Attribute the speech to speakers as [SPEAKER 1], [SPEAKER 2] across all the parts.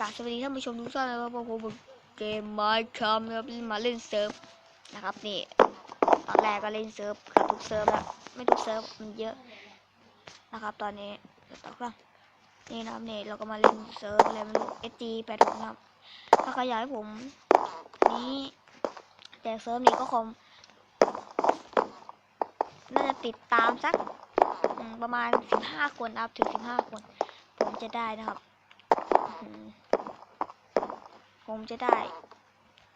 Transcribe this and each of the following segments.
[SPEAKER 1] กาสวัสดีท่านผู้ชมทุกท่านนะครับผมเกมไมค์คัมนะครับมาเล่นเซิร์ฟนะครับนี่ตอนแรกก็เล่นเซิร์ฟกับทุกเซิร์ฟแล้วไม่ทุกเซิร์ฟมันเยอะนะครับ ตอนนี้เดี๋ยวต่อครับนี่นะครับนี่เราก็มาเล่นเซิร์ฟอะไรไม่รู้ SG แปดหกนะครับถ้าใครอยากให้ผมนี้แต่เซิร์ฟนี้ก็คงน่าจะติดตามสักประมาณสิบห้าคนนะครับถึงสิบห้าคน ผมจะได้นะครับ ผมจะได้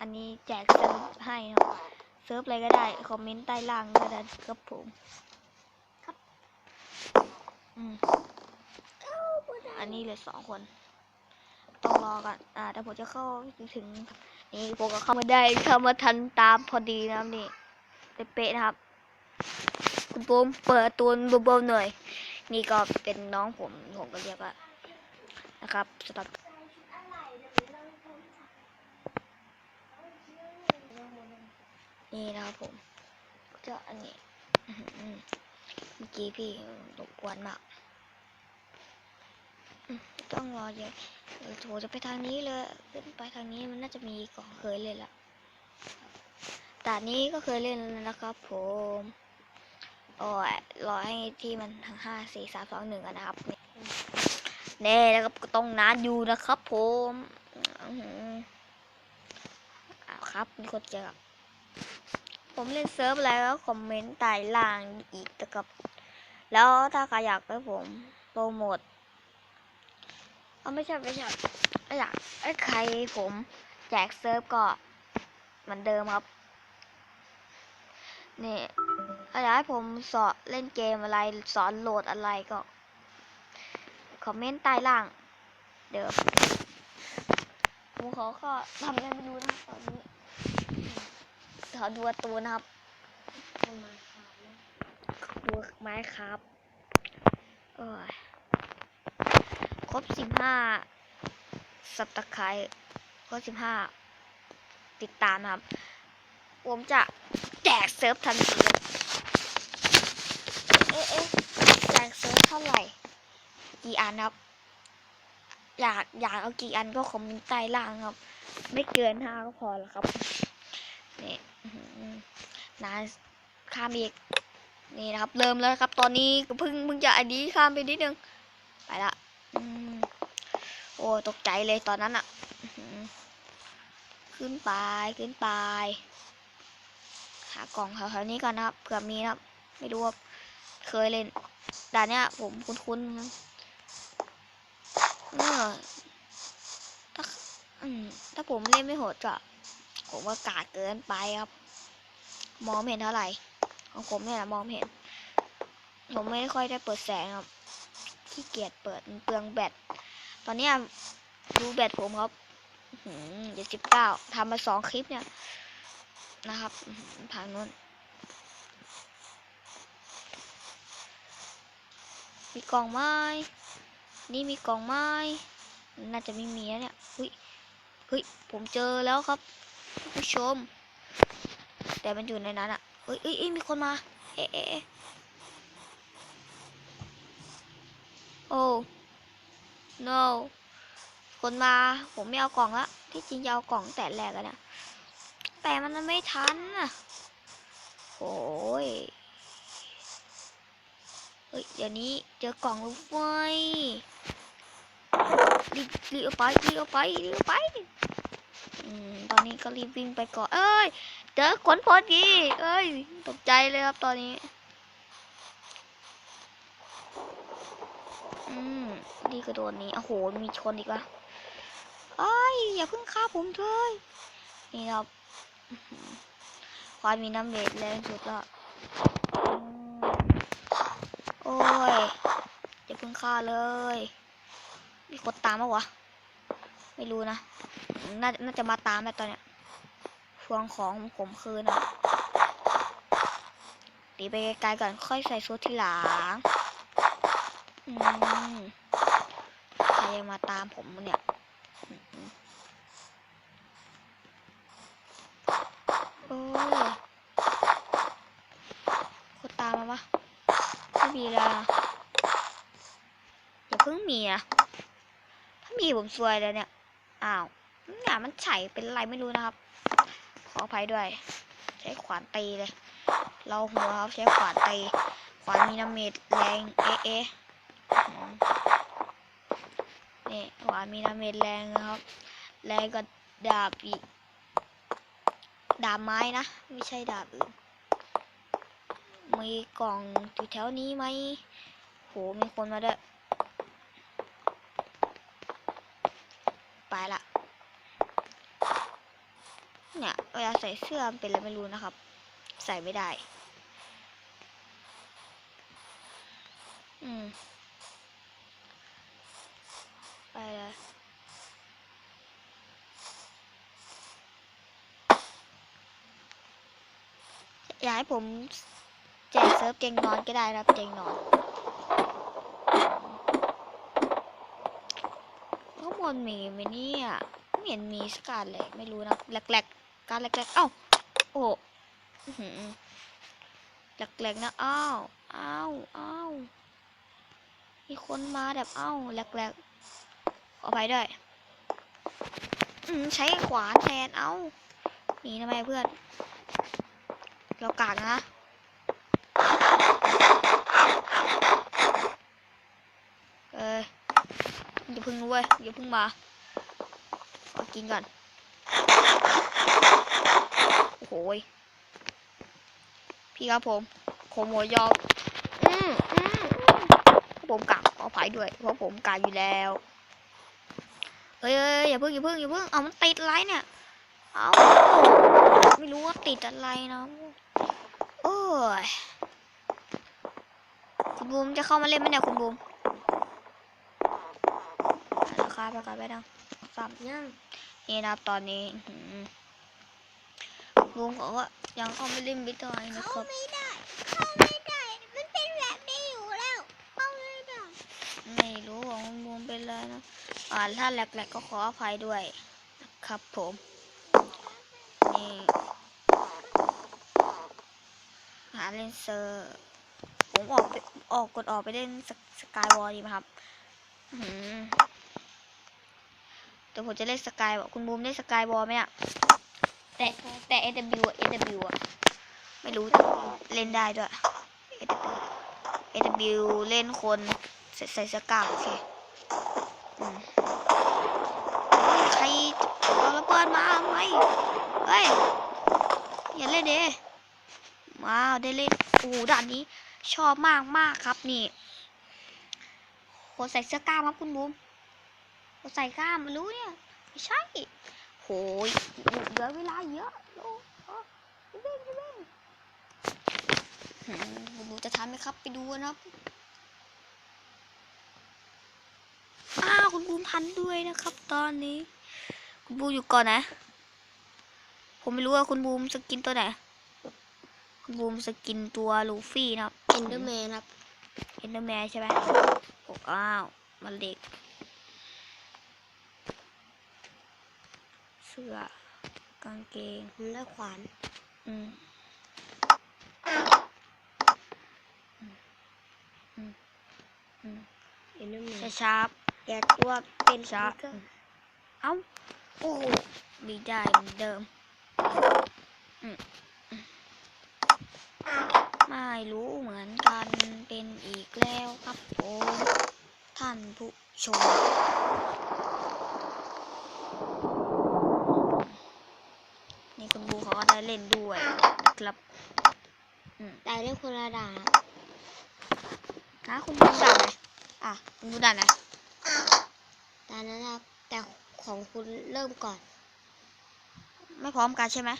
[SPEAKER 1] อันนี้แจกเซิร์ฟให้นะครับเซิร์ฟอะไรก็ได้ คอมเมนต์ใต้ล่างก็ได้ครับผม ครับ อืมอันนี้เหลยสองคน ต้องรอกันอ่าแต่ผมจะเข้าถึง นี่ผมก็เข้ามาได้เข้ามาทันตามพอดีนะครับนี่เป๊ะๆนะครับ คุณปูมเปิดตัวเบาๆหน่อย นี่ก็เป็นน้องผม ผมก็เรียกว่านะครับสำหรับ นี่นะครับผมก็อันนี้เมื่อกี้พี่รบกวนมากต้องรอเยอะโถจะไปทางนี้เลยขึ้นไปทางนี้มันน่าจะมีก่อนเคยเล่นละแต่นี้ก็เคยเล่นแล้วนะครับ ผมโอ้ยรอให้ที่มันทั้งห้าสี่สามสองหนึ่งกันนะครับแน่แล้วก็ต้องนานอยู่นะครับ ผมอ้าวครับมีคนเจอครับ ผมเล่นเซิร์ฟอะไรแล้วคอมเมนต์ใต้ล่างอีกนะครับ แล้วถ้าใครอยากให้ผมโปรโมทเอาไม่ใช่ไม่ใช่ถ้าอยากให้ใครผมแจกเซิร์ฟก็เหมือนเดิมครับ นี่ถ้าอยากให้ผมสอนเล่นเกมอะไรสอนโหลดอะไรก็คอมเมนต์ใต้ล่าง เดิมผมขอก็ทำอะไรไม่รู้นะตอนนี้ ขอดูตัวนะครับดูไม้ครับครบสิบห้าสับตะไคร้ครบสิบห้าติดตามนะครับ ผมจะแจกเซิร์ฟทันทีเอ๊ะเอ๊ะแจกเซิร์ฟเท่าไหร่ กี่อันครับ อยากอยากเอากี่อันก็คอมเมนต์ใต้ล่างครับ ไม่เกินห้าก็พอแล้วครับนี่ นาข้ามอีกนี่นะครับ เริ่มแล้วครับ ตอนนี้ก็เพิ่งเพิ่งจะอันนี้ข้ามไปนิดนึงไปละอโอ้ตกใจเลยตอนนั้นอะขึ้นไปขึ้นไป หากล่องแถวๆนี้ก่อนนะครับเผื่อมีนะครับ ไม่รู้ว่าเคยเล่นด่านเนี้ยผมคุ้นๆนะเออถ้าถ้าผมเล่นไม่โหดจะผมว่ากาดเกินไปครับ มองเห็นเท่าไหร่ ของผมเนี่ยนะมองเห็น ผมไม่ค่อยได้เปิดแสงครับขี้เกียจเปิดมันเปลืองแบตตอนนี้ดูแบตผมครับเจ็ดสิบเก้าทำมาสองคลิปเนี่ย นะครับทางนู้นมีกล่องไม้ นี่มีกล่องไม้ น่าจะไม่มีนะเนี่ยเฮ้ยเฮ้ย ผมเจอแล้วครับผู้ชม แต่มันอยู่ในนั้นอะเฮ้ยเอ้ยมีคนมาเอ๊ะเอ๊ะเอ๊ะโอ้ no คนมา ผมไม่เอากล่องละ ที่จริงจะเอากล่องแต่แรกอะเนี่ยแต่มันไม่ทันอะโอ้ยเฮ้ยเดี๋ยวนี้เจอกล่องลูกไฟรีบรีบเอาไปรีบเอาไปรีบเอาไป ตอนนี้ก็รีบวิ่งไปก่อน เอ้ย เจอคนพอดีเอ้ย ตกใจเลยครับตอนนี้ อืมนี่ก็โดนนี้ โอ้โห มีชนอีกละเอ้ย อย่าเพิ่งฆ่าผมเลยนี่ครับควายมีน้ำเวทแรงสุดละโอ้ย อย่าเพิ่งฆ่าเลย มีคนตามมาวะ ไม่รู้นะ น่าน่าจะมาตามแล้วตอนเนี้ยทวงของผมคืนนะตีไปไกลๆก่อนค่อยใส่ชุดทีหลังอืมใครยังมาตามผมเนี่ยโอ้ยคนตามมาวะไม่มีและอย่าเพิ่งมีนะถ้ามีผมซวยแล้วเนี่ย อ้าว เนี่ยมันไฉเป็นไรไม่รู้นะครับ ขออภัยด้วย ใช้ขวานตีเลย เราหัวครับใช้ขวานตี ขวานมีน้ำเม็ดแรงเอ๊ะเอ๊ะนี่ขวานมีน้ำเม็ดแรงนะครับ แรงกว่าดาบอีก ดาบไม้นะ ไม่ใช่ดาบอื่น มีกล่องอยู่แถวนี้ไหมโหมีคนมาด้วย ไปละ เนี่ย เวลาใส่เสื้อเป็นอะไรไม่รู้นะครับ ใส่ไม่ได้ อืม ไปเลยอยากให้ผมแจกเซิร์ฟเตียงนอนก็ได้ครับเตียงนอนข้างบนมีไหมเนี่ยไม่เห็นมีสกการเลย ไม่รู้นะแหลกๆ การแหลกๆเอ้าโอ้โหอื้อหือแหลกๆนะอ้าวอ้าวอ้าวมีคนมาแบบเอ้าแหลกๆขอไปด้วยอืมใช้ขวานแทนเอ้าหนีทำไมเพื่อน เรากากนะเอ้ยอย่าพึ่งเว้ยอย่าพึ่งมาขอกินก่อน โหยพี่ครับผมผมหัวยอมอืมอืมผมกากขออภัยด้วยเพราะผมกากอยู่แล้วเอ้ยเอ้ยอย่าเพึ่งอย่าเพึ่งอย่าเพึ่งเอามันติดอะไรเนี่ยเอาไม่รู้ว่าติดอะไรนะโอ้ยคุณบูมจะเข้ามาเล่นไหมเนี่ยคุณบูมราคาประกาศไปดังสามยังนี่นะครับตอนนี้ อื้อหือบูมบอกว่ายังเข้าไม่เล่นบิตอยนะค
[SPEAKER 2] เข้า
[SPEAKER 1] รับ
[SPEAKER 2] ไม่ได้ เข้าไม่ได้ มันเป็นแบบนี้อยู่แล้ว เข้าไม่ได้
[SPEAKER 1] ไม่รู้ของคุณบูมเป็นอะไรนะอ่าถ้าแหลกๆก็ขออภัยด้วยนะครับผมนี่หาเลนเซอร์ ผมออกไปออกกดออกไปเล่นสกายวอลดีไหมครับอื้อหือแต่ผมจะเล่นสกายวอลคุณบูมเล่นสกายวอลไหมอะ แต่แต่ AW อะ AW อะไม่รู้เล่นได้ด้วย AW AW เล่นคนใส่ใส่สกาโอเคใครเอาระเบิดมาทำไมเฮ้ย อย่าเล่นเด้ว้าวได้เล่นโอ้ด่านนี้ชอบมากมากครับนี่คนใส่เสื้อกล้ามครับคุณบูมคนใส่กล้ามไม่รู้เนี่ย ไม่ใช่ หยเหลือเวลาเยอะโอ้โหจะเล่นจะเล่นหืมคุณบูมจะทันไหมครับ ไปดูกันครับ อ้าวคุณบูมทันด้วยนะครับ ตอนนี้ คุณบูมอยู่ก่อนนะ ผมไม่รู้ว่าคุณบูมสกินตัวไหน คุณบูมสกินตัวลูฟี่นะครับ
[SPEAKER 2] เอ็นเดอร์แมนครับ
[SPEAKER 1] เอ็นเดอร์แมนใช่ไหมโอ้อ้าว มันเด็ก สื้อกางเกง
[SPEAKER 2] มันได้ขวาน
[SPEAKER 1] อืมอืมอืม
[SPEAKER 2] เอ็นเดอร์แมน
[SPEAKER 1] ช้าชาร์ป
[SPEAKER 2] แกตัวเป็น
[SPEAKER 1] ช้า
[SPEAKER 2] สติ๊กเกอร์
[SPEAKER 1] เอ้าโอ้ไม่ได้เหมือนเดิมอืมอืมไม่รู้เหมือนกันเป็นอีกแล้วครับผมท่านผู้ชม นี่คุณบู เขาก็ได้เล่นด้วยนะครับอืม
[SPEAKER 2] แต่เล่นคนละด่าน
[SPEAKER 1] นะคุณบูด่านไหนอะคุณบูด่านไหน
[SPEAKER 2] ด่านนั้นนะครับแต่ของคุณเริ่มก่อน
[SPEAKER 1] ไม่พร้อมกันใช่ไหม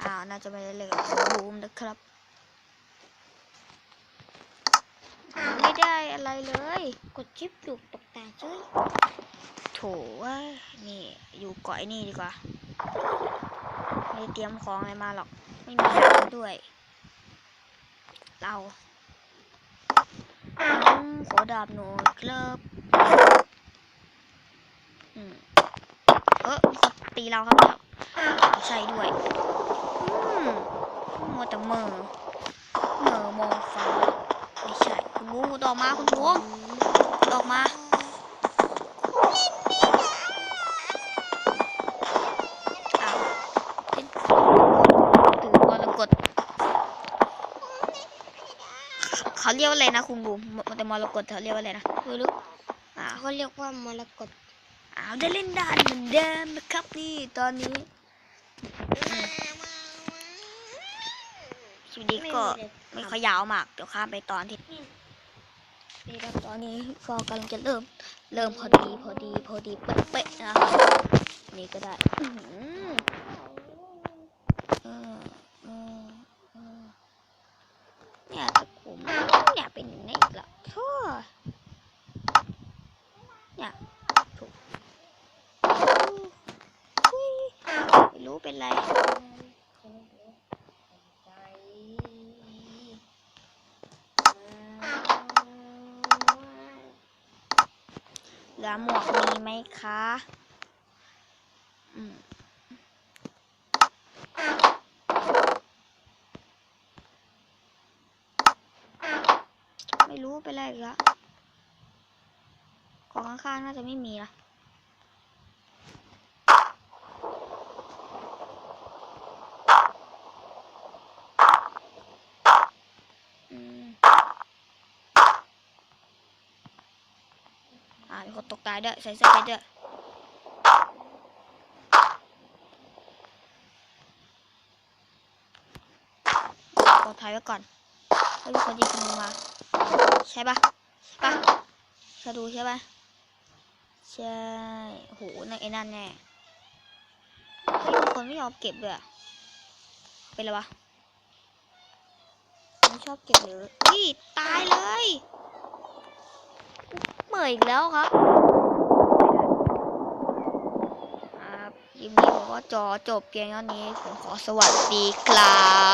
[SPEAKER 1] อ่าน่าจะไม่ได้เลยกับคุณบูมนะครับอ่าไม่ได้อะไรเลย
[SPEAKER 2] กดชิปจุกตกตาช่วย
[SPEAKER 1] โถเว้ยนี่อยู่เกาะไอ้นี่ดีกว่า ไม่ได้เตรียมของอะไรมาหรอก ไม่มีดาด้วย เราขอดาบหน่อยครับอืมเออตีเราครับเนี่ยไม่ใช่ด้วย อืมมัวแต่เมอเมอมองฟ้าไม่ใช่ คุณบูมคุณอกมาคุณบูมคุณออกมา เรียกว่าอะไรนะคุณบูมแต่มรกตเขาเรียกว่าอะไรนะ
[SPEAKER 2] ไม่รู้
[SPEAKER 1] อ่า
[SPEAKER 2] เขาเรียกว่ามรกต
[SPEAKER 1] อ้าวได้เล่นด่านเหมือนเดิมนะครับนี่ตอนนี้คลิปนี้ก็ไม่ค่อยยาวมาก เดี๋ยวข้ามไปตอนที่นี่ครับตอนนี้ก็กำลังจะเริ่ม เริ่มพอดีพอดีพอดีเป๊ะๆนะครับนี่ก็ได้อื้อหือเออเออเออเนี่ยตะกุมเนี่ยเป็นอย่างนี้อีกและทั่วเนี่ยถูกอุ๊ยไม่รู้เป็นไร เหลือหมวกมีไหมคะอืมไม่รู้เป็นไรอีกละของข้างๆน่าจะไม่มีละ อ่ามีคนตกตายด้วยใส่เสื้อไปด้วยกดถ่ายไว้ก่อนแล้มีคนยิงธนูมา ใช่ปะใช่ปะใช่ดูใช่ปะใช่โหนั่นไอ้นั่นแน่คนไม่ยอมเก็บเลยอเป็นไรวะไม่ชอบเก็บหรืออีตายเลย เหมื่อยอีกแล้วครับครับคลิปนี้ผมก็จอจบเพียงเท่านี้ ผมขอสวัสดีครับ